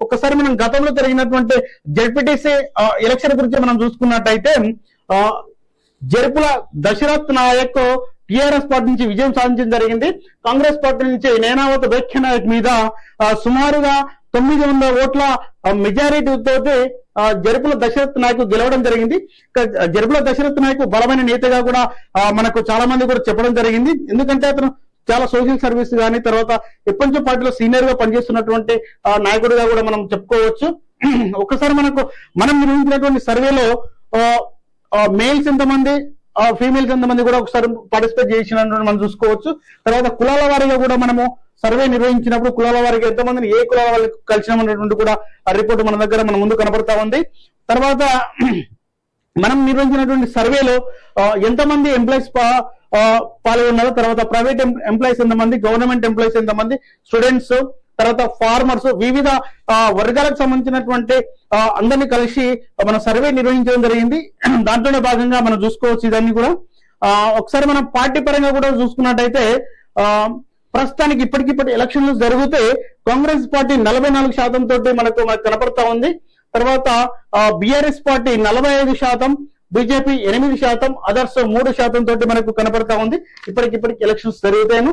ఒకసారి మనం గతంలో జరిగినటువంటి జడ్పీటీసీ ఎలక్షన్ గురించి మనం చూసుకున్నట్టయితే ఆ, జరుపుల దశరథ్ నాయక్ టిఆర్ఎస్ పార్టీ నుంచి విజయం సాధించడం జరిగింది. కాంగ్రెస్ పార్టీ నుంచి నేనావత వేఖ్య నాయక్ మీద సుమారుగా తొమ్మిది వందల ఓట్ల మెజారిటీ తోటి జరుపుల దశరథ్ నాయకు గెలవడం జరిగింది. జరుపుల దశరథ్ నాయకు బలమైన నేతగా కూడా మనకు చాలా మంది కూడా చెప్పడం జరిగింది. ఎందుకంటే అతను చాలా సోషల్ సర్వీస్ కానీ తర్వాత ఎప్పటి పార్టీలో సీనియర్గా పనిచేస్తున్నటువంటి ఆ, నాయకుడిగా కూడా మనం చెప్పుకోవచ్చు. ఒకసారి మనకు మనం నిర్వహించినటువంటి సర్వేలో మేల్స్ ఎంతమంది ఫీమేల్స్ ఎంతమంది కూడా ఒకసారి పార్టిసిపేట్ చేసినటువంటి మనం చూసుకోవచ్చు. తర్వాత కులాల వారీగా కూడా మనము సర్వే నిర్వహించినప్పుడు కులాల వారికి ఎంతమందిని ఏ కులాల వాళ్ళకి కలిసినామనేటువంటి కూడా ఆ రిపోర్ట్ మన దగ్గర మన ముందు కనబడతా ఉంది. తర్వాత మనం నిర్వహించినటువంటి సర్వేలో ఎంతమంది ఎంప్లాయీస్ పాల్గొన్నారు తర్వాత ప్రైవేట్ ఎంప్లాయీస్ ఎంతమంది గవర్నమెంట్ ఎంప్లాయీస్ ఎంతమంది స్టూడెంట్స్ తర్వాత ఫార్మర్స్ వివిధ వర్గాలకు సంబంధించినటువంటి అందరినీ కలిసి మన సర్వే నిర్వహించడం జరిగింది. దాంట్లోనే భాగంగా మనం చూసుకోవచ్చు ఇదన్నీ కూడా. ఆ, ఒకసారి మనం పార్టీ పరంగా కూడా చూసుకున్నట్టయితే ఆ, ప్రస్తుతానికి ఇప్పటికిప్పటి ఎలక్షన్లు జరిగితే కాంగ్రెస్ పార్టీ నలభై నాలుగు శాతం తోటి మనకు మనకు కనపడతా ఉంది. తర్వాత బిఆర్ఎస్ పార్టీ నలభై ఐదు శాతం బీజేపీ ఎనిమిది శాతం అదర్స్ మూడు శాతం తోటి మనకు కనపడతా ఉంది. ఇప్పటికిప్పటికి ఎలక్షన్స్ జరుగుతాయను